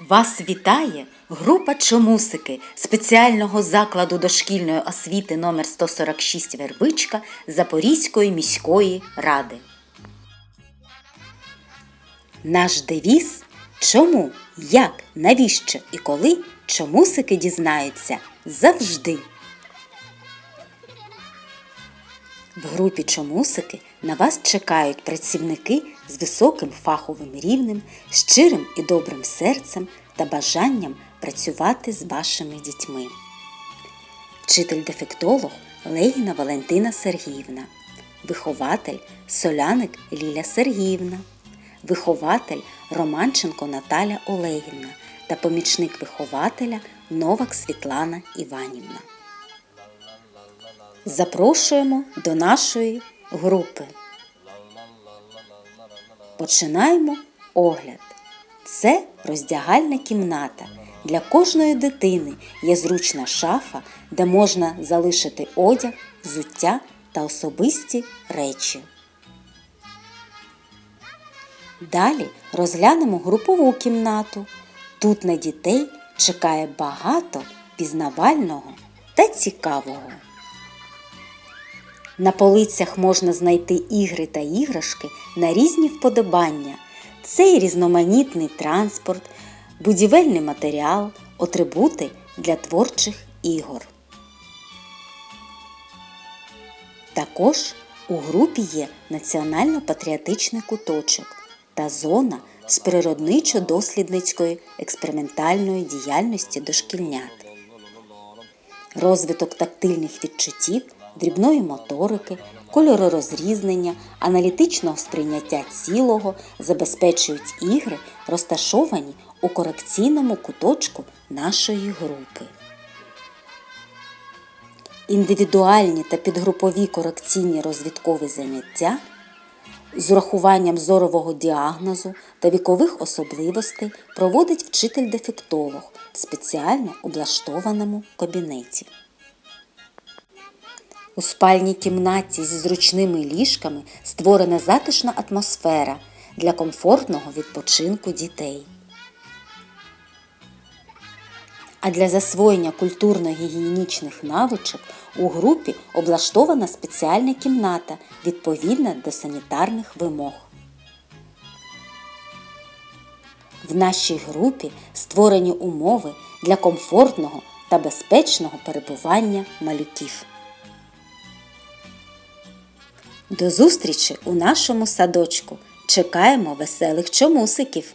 Вас вітає група чомусики спеціального закладу дошкільної освіти номер 146 Вербичка Запорізької міської ради. Наш девіз чому, як, навіщо і коли чомусики дізнаються завжди. В групі чомусики на вас чекають працівники з високим фаховим рівнем, щирим і добрим серцем та бажанням працювати з вашими дітьми. Вчитель-дефектолог Легіна Валентина Сергіївна, вихователь Соляник Ліля Сергіївна, вихователь Романченко Наталя Олегівна та помічник вихователя Новак Світлана Іванівна. Запрошуємо до нашої групи. Починаємо огляд. Це роздягальна кімната. Для кожної дитини є зручна шафа, де можна залишити одяг, взуття та особисті речі. Далі розглянемо групову кімнату. Тут на дітей чекає багато пізнавального та цікавого. На полицях можна знайти ігри та іграшки на різні вподобання. Це і різноманітний транспорт, будівельний матеріал, атрибути для творчих ігор. Також у групі є національно-патріотичний куточок та зона з природничо-дослідницької експериментальної діяльності дошкільнят. Розвиток тактильних відчуттів, дрібної моторики, кольоророзрізнення, аналітичного сприйняття цілого забезпечують ігри, розташовані у корекційному куточку нашої групи. Індивідуальні та підгрупові корекційні розвідкові заняття з урахуванням зорового діагнозу та вікових особливостей проводить вчитель-дефектолог в спеціально облаштованому кабінеті. У спальній кімнаті зі зручними ліжками створена затишна атмосфера для комфортного відпочинку дітей. А для засвоєння культурно-гігієнічних навичок у групі облаштована спеціальна кімната відповідна до санітарних вимог. В нашій групі створені умови для комфортного та безпечного перебування малюків. До зустрічі у нашому садочку. Чекаємо веселих чомусиків!